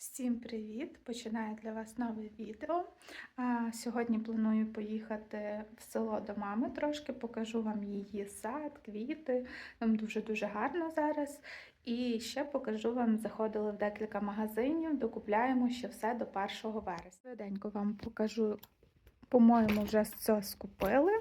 Всім привіт! Починаю для вас нове відео. Сьогодні планую поїхати в село до мами трошки, покажу вам її сад, квіти. Там дуже-дуже гарно зараз. І ще покажу вам, заходили в декілька магазинів, докупляємо ще все до 1 вересня. Швиденько вам покажу. По-моєму, вже все скупили.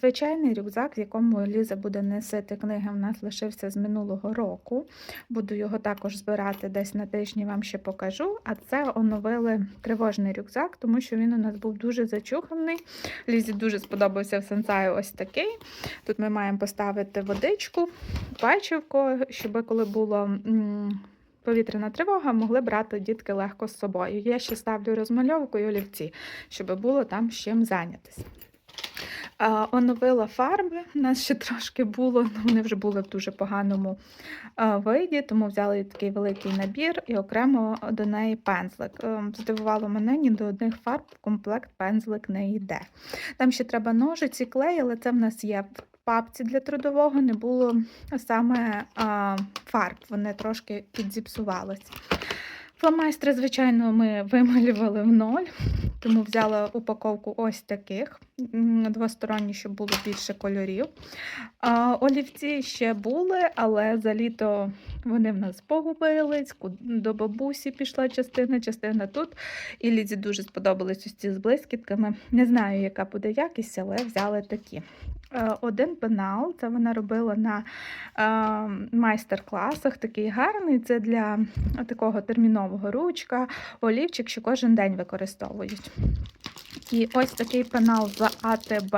Звичайний рюкзак, в якому Ліза буде носити книги, в нас лишився з минулого року. Буду його також збирати десь на тижні, вам ще покажу. А це оновили тривожний рюкзак, тому що він у нас був дуже зачуханий. Лізі дуже сподобався в сенсаю ось такий. Тут ми маємо поставити водичку, печивко, щоб коли було. Повітряна тривога могли брати дітки легко з собою. Я ще ставлю розмальовку і олівці, щоб було там з чим зайнятися. Оновила фарби. У нас ще трошки було, але вони вже були в дуже поганому виді, тому взяли такий великий набір і окремо до неї пензлик. Ем, Здивувало мене, ні до одних фарб в комплект пензлик не йде. Там ще треба ножиці, клей, але це в нас є папці для трудового, не було саме а, фарб, вони трошки підзіпсувалися. Фломастери, звичайно, ми вималювали в ноль, тому взяла упаковку ось таких двосторонні, щоб було більше кольорів. А, олівці ще були, але за літо вони в нас погубились. До бабусі пішла частина, частина тут. І Лізі дуже сподобались ось ці з блискітками. Не знаю, яка буде якість, але взяли такі. Е, Один пенал, це вона робила на е, майстер-класах, такий гарний. Це для такого термінового ручка, олівчик, що кожен день використовують. І ось такий пенал з АТБ.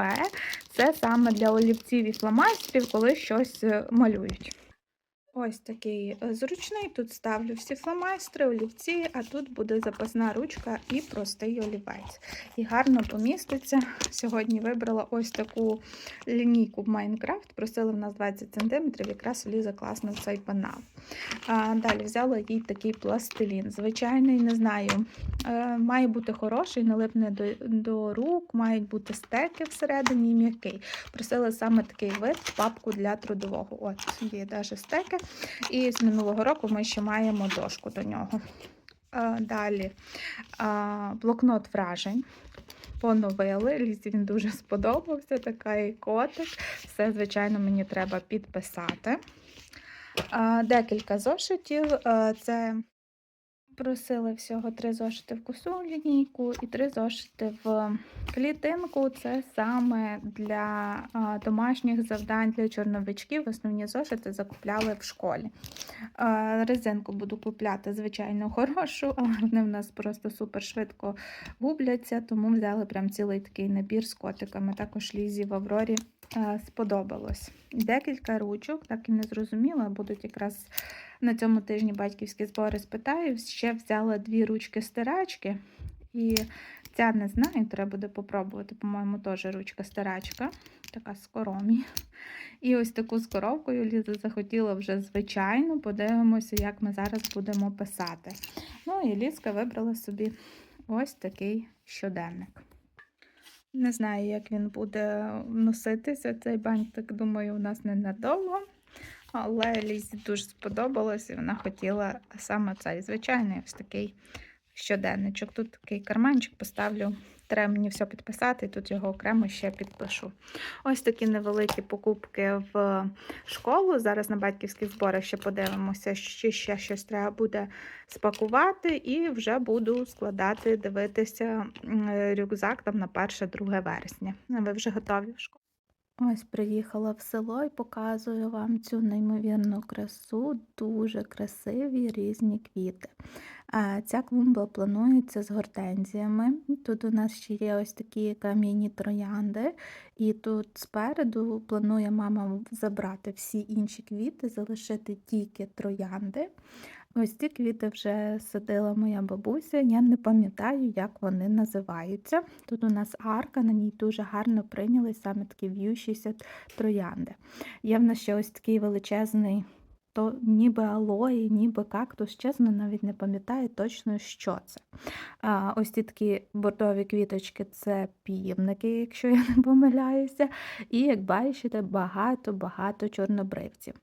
Це саме для олівців і фломастерів, коли щось е, малюють. Ось такий е, зручний. Тут ставлю всі фломастери, олівці, а тут буде запасна ручка і простий олівець. І гарно поміститься. Сьогодні вибрала ось таку лінійку в Майнкрафт. Просили в нас 20 см, якраз влізе класно в цей пенал. А, далі взяла їй такий пластилін. Звичайний, не знаю, е, має бути хороший, не липне до, до рук, мають бути стеки всередині і м'який. Просила саме такий вид папку для трудового. От, є навіть стеки. І з минулого року ми ще маємо дошку до нього. Далі блокнот вражень. Поновили. Лізі він дуже сподобався. Такий котик. Все, звичайно, мені треба підписати. Декілька зошитів. Це просили всього три зошити в косу лінійку і три зошити в клітинку. Це саме для домашніх завдань для чорновичків. Основні зошити закупляли в школі. Резинку буду купляти, звичайно, хорошу, але вони в нас просто супер швидко губляться, тому взяли прям цілий такий набір з котиками. Також лізі в Аврорі сподобалось. Декілька ручок, так і не зрозуміла, будуть якраз на цьому тижні батьківські збори спитаю. Ще взяла дві ручки стирачки. І ця не знаю, треба буде попробувати, по-моєму, теж ручка стирачка, така з коромі. І ось таку з коровкою Ліза захотіла вже звичайно. Подивимося, як ми зараз будемо писати. Ну і Лізка вибрала собі ось такий щоденник. Не знаю, як він буде носитися. Цей бантик, думаю, у нас ненадовго. Але Лізі дуже сподобалось, і вона хотіла саме цей звичайний ось такий щоденничок. Тут такий карманчик поставлю. Треба мені все підписати, тут його окремо ще підпишу. Ось такі невеликі покупки в школу. Зараз на батьківських зборах ще подивимося, чи ще щось треба буде спакувати, і вже буду складати, дивитися рюкзак там на 1-2 вересня. Ви вже готові в школу? Ось приїхала в село і показую вам цю неймовірну красу, дуже красиві різні квіти. Ця клумба планується з гортензіями. Тут у нас ще є ось такі кам'яні троянди, і тут спереду планує мама забрати всі інші квіти, залишити тільки троянди. Ось ці квіти вже садила моя бабуся. Я не пам'ятаю, як вони називаються. Тут у нас арка, на ній дуже гарно прийняли саме такі в'ющіся троянди. Є в нас ще ось такий величезний, то ніби алої, ніби кактус, чесно, навіть не пам'ятаю точно, що це. А, ось ці такі бордові квіточки це півники, якщо я не помиляюся. І, як бачите, багато-багато чорнобривців.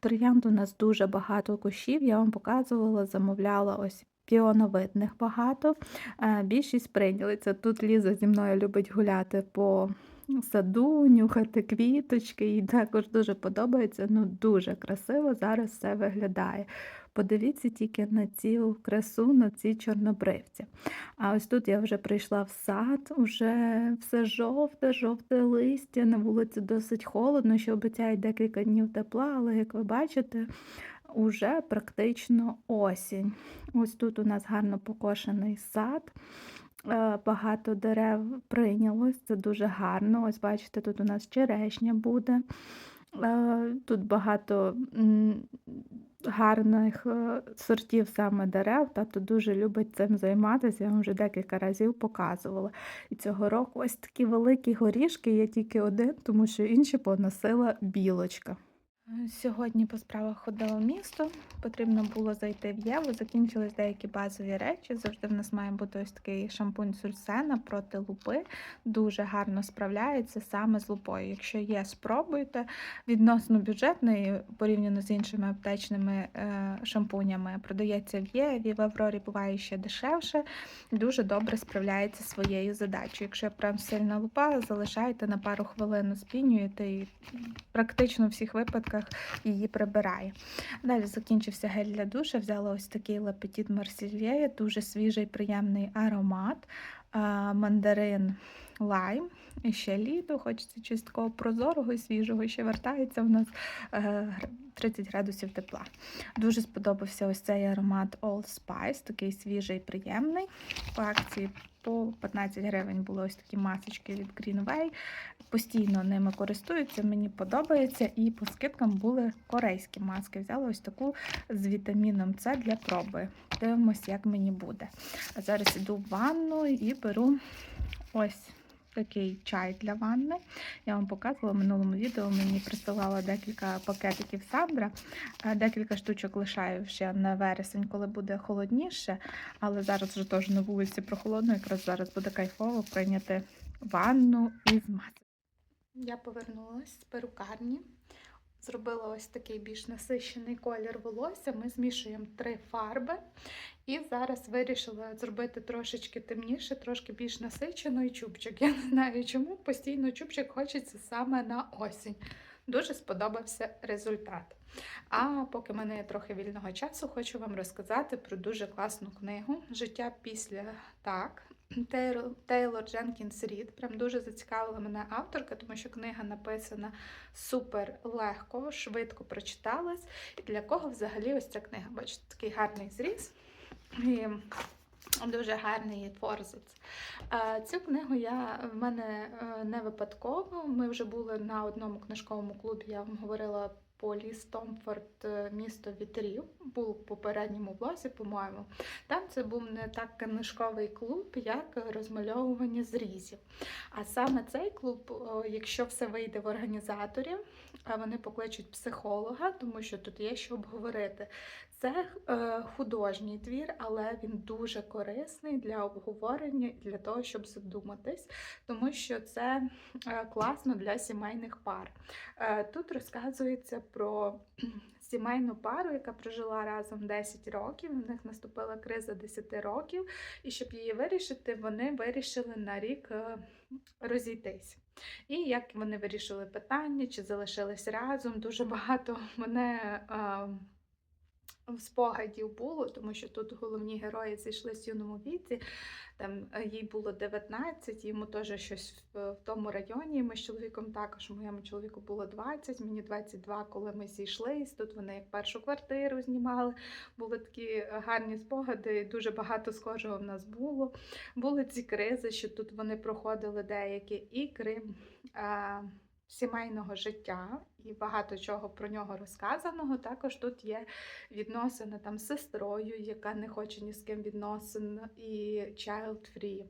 Троянд у нас дуже багато кущів, я вам показувала, замовляла ось піоновидних багато. Більшість прийняли це. Тут Ліза зі мною любить гуляти по саду, нюхати квіточки, їй також дуже подобається. Ну, дуже красиво зараз все виглядає. Подивіться тільки на цю красу, на ці чорнобривці. А ось тут я вже прийшла в сад, вже все жовте, жовте листя. На вулиці досить холодно, що обіцяють декілька днів тепла, але як ви бачите, уже практично осінь. Ось тут у нас гарно покошений сад. Е, Багато дерев прийнялось, це дуже гарно. Ось бачите, тут у нас черешня буде. Е, Тут багато гарних е, сортів саме дерев. Тато дуже любить цим займатися. Я вам вже декілька разів показувала. І цього року ось такі великі горішки, є тільки один, тому що інші поносила білочка. Сьогодні по справах ходила в місто, потрібно було зайти в Єву, закінчились деякі базові речі. Завжди в нас має бути ось такий шампунь Сульсена проти лупи. Дуже гарно справляється саме з лупою. Якщо є, спробуйте. Відносно бюджетний, порівняно з іншими аптечними е, шампунями, продається в Єві, в Аврорі буває ще дешевше. Дуже добре справляється своєю задачею. Якщо прям сильна лупа, залишайте на пару хвилин, спінюєте і практично у всіх випадках її прибирає. Далі закінчився гель для душа, взяла ось такий Лапетіт Марсільє, дуже свіжий, приємний аромат, мандарин лайм, і ще літо, хочеться чогось такого прозорого і свіжого, ще вертається в нас е, 30 градусів тепла. Дуже сподобався ось цей аромат Old Spice, такий свіжий, приємний. По акції по 15 гривень були ось такі масочки від Greenway. Постійно ними користуються, мені подобається. І по скидкам були корейські маски. Взяла ось таку з вітаміном С для проби. Дивимось, як мені буде. А зараз іду в ванну і беру ось такий чай для ванни. Я вам показувала в минулому відео. Мені присилала декілька пакетиків Сандра. Е, Декілька штучок лишаю ще на вересень, коли буде холодніше. Але зараз вже теж на вулиці прохолодно, якраз зараз буде кайфово прийняти ванну і змазати. Я повернулася з перукарні. Зробила ось такий більш насищений колір волосся. Ми змішуємо три фарби. І зараз вирішила зробити трошечки темніше, трошки більш насичений чубчик. Я не знаю чому постійно чубчик хочеться саме на осінь. Дуже сподобався результат. А поки в мене є трохи вільного часу, хочу вам розказати про дуже класну книгу Життя після так. Тейлор Дженкінс Рід. Прям дуже зацікавила мене авторка, тому що книга написана супер легко, швидко прочиталась. І для кого взагалі ось ця книга? Бачите, такий гарний зріз. І Дуже гарний форзац. Цю книгу я в мене е, не випадково. Ми вже були на одному книжковому клубі. Я вам говорила Полі Стомфорд, е, місто вітрів. Був в попередньому влозі, по-моєму. Там це був не так книжковий клуб, як розмальовування зрізів. А саме цей клуб, якщо все вийде в організаторів, вони покличуть психолога, тому що тут є що обговорити. Це е, художній твір, але він дуже корисний для обговорення і для того, щоб задуматись, тому що це е, класно для сімейних пар. Е, Тут розказується про сімейну пару, яка прожила разом 10 років. У них наступила криза 10 років, і щоб її вирішити, вони вирішили на рік розійтись. І як вони вирішили питання, чи залишились разом. Дуже багато мене. Е, Спогадів було, тому що тут головні герої зійшлися в юному віці. Там е, їй було 19, йому теж щось в, в тому районі. Ми з чоловіком також. Моєму чоловіку було 20, мені 22, коли ми зійшлись. Тут вони як першу квартиру знімали. Були такі гарні спогади, дуже багато схожого в нас було. Були ці кризи, що тут вони проходили деякі, і крім. Сімейного життя і багато чого про нього розказаного. Також тут є відносини там з сестрою, яка не хоче ні з ким відносин, і child free.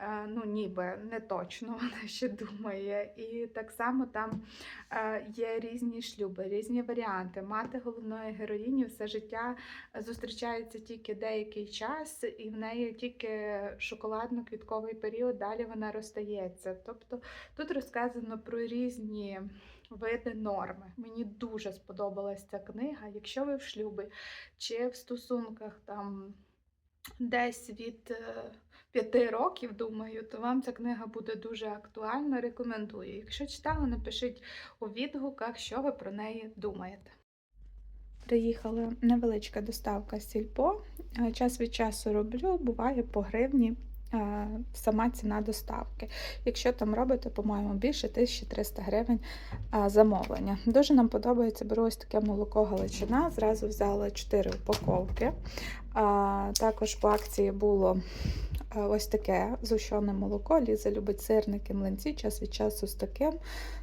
Е, Ну, ніби не точно вона ще думає. І так само там е, є різні шлюби, різні варіанти. Мати головної героїні все життя зустрічається тільки деякий час, і в неї тільки шоколадно-квітковий період, далі вона розстається. Тобто тут розказано про різні види норми. Мені дуже сподобалась ця книга. Якщо ви в шлюбі чи в стосунках там десь від п'яти років, думаю, то вам ця книга буде дуже актуальна. Рекомендую. Якщо читали, напишіть у відгуках, що ви про неї думаєте. Приїхала невеличка доставка сільпо. Е, Час від часу роблю, буває по гривні е, сама ціна доставки. Якщо там робите, по-моєму, більше 1300 гривень е, замовлення. Дуже нам подобається, беру ось таке молоко Галичина. Зразу взяла 4 упаковки. Також по акції було ось таке зущене молоко. Ліза любить сирники, млинці, час від часу з таким,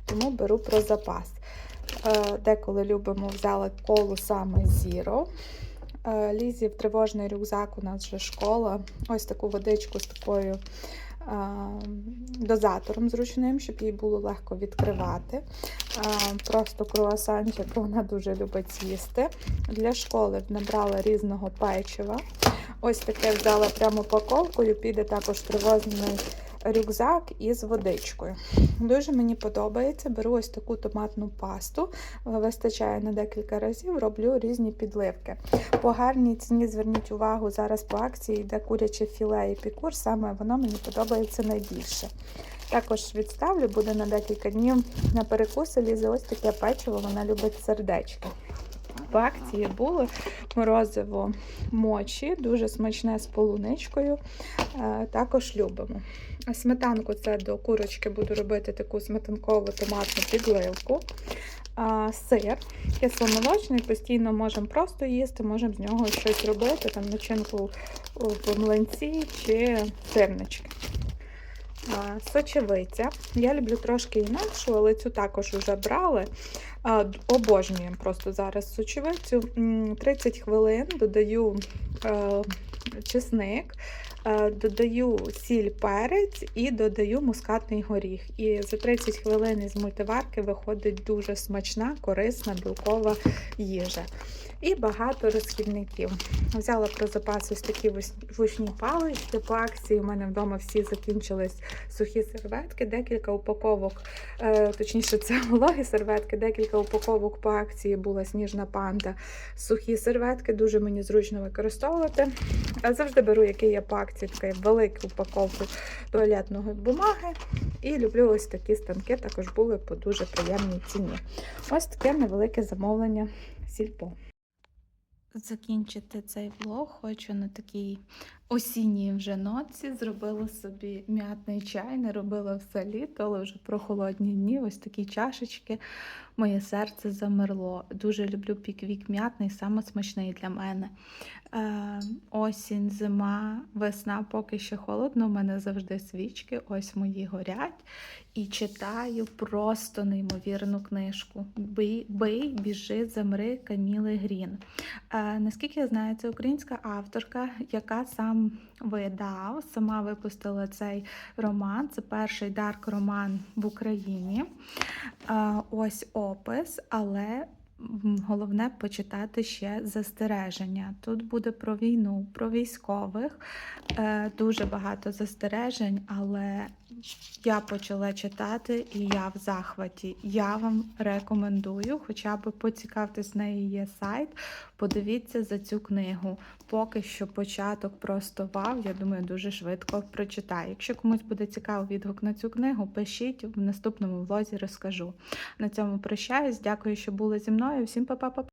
тому беру про запас. Е, Деколи любимо взяли колу саме Zero. Е, Лізі в тривожний рюкзак у нас вже школа. Ось таку водичку з такою е, дозатором зручним, щоб їй було легко відкривати. Просто круасанчик вона дуже любить з'їсти. Для школи набрала різного печива. Ось таке взяла прямо упаковкою, піде також тривожний рюкзак із водичкою. Дуже мені подобається. Беру ось таку томатну пасту, вистачає на декілька разів, роблю різні підливки. По гарній ціні зверніть увагу, зараз по акції йде куряче філе і пікур, саме воно мені подобається найбільше. Також відставлю, буде на декілька днів на перекуси лізе ось таке печиво, вона любить сердечки. В акції було морозиво мочі, дуже смачне з полуничкою. Е, Також любимо. Сметанку це до курочки буду робити таку сметанкову томатну підливку. Сир кисломолочний, постійно можемо просто їсти, можемо з нього щось робити, там начинку в млинці чи сирнички. Сочевиця. Я люблю трошки інакшу, але цю також вже брали. Обожнюємо просто зараз сочевицю. 30 хвилин додаю е, чесник, е, додаю сіль, перець і додаю мускатний горіх. І за 30 хвилин із мультиварки виходить дуже смачна, корисна, білкова їжа. І багато розхідників. Взяла про запас ось такі вушні палички. По акції у мене вдома всі закінчились сухі серветки, декілька упаковок, е, точніше, це вологі серветки, декілька упаковок по акції була сніжна панда. Сухі серветки, дуже мені зручно використовувати. Я завжди беру, який є по акції, таку велику упаковку туалетної бумаги. І люблю ось такі станки, також були по дуже приємній ціні. Ось таке невелике замовлення сільпо. Закінчити цей влог. Хочу на такій осінній вже ноці. Зробила собі м'ятний чай, не робила все літо, але вже про холодні дні. Ось такі чашечки. Моє серце замерло. Дуже люблю піквік м'ятний, саме смачний для мене. Е, осінь, зима, весна поки ще холодно. У мене завжди свічки, ось мої горять. І читаю просто неймовірну книжку. Бий, бий біжи, замри Каміли Грін. Е, наскільки я знаю, це українська авторка, яка сам видав, сама випустила цей роман. Це перший дарк роман в Україні. Е, ось опис, але головне почитати ще застереження. Тут буде про війну, про військових. Е, дуже багато застережень, але я почала читати і я в захваті. Я вам рекомендую, хоча б поцікавтесь, неї є сайт. Подивіться за цю книгу. Поки що початок просто вау. Я думаю, дуже швидко прочитаю. Якщо комусь буде цікаво відгук на цю книгу, пишіть в наступному влозі розкажу. На цьому прощаюсь. Дякую, що були зі мною. Всім па-па-па.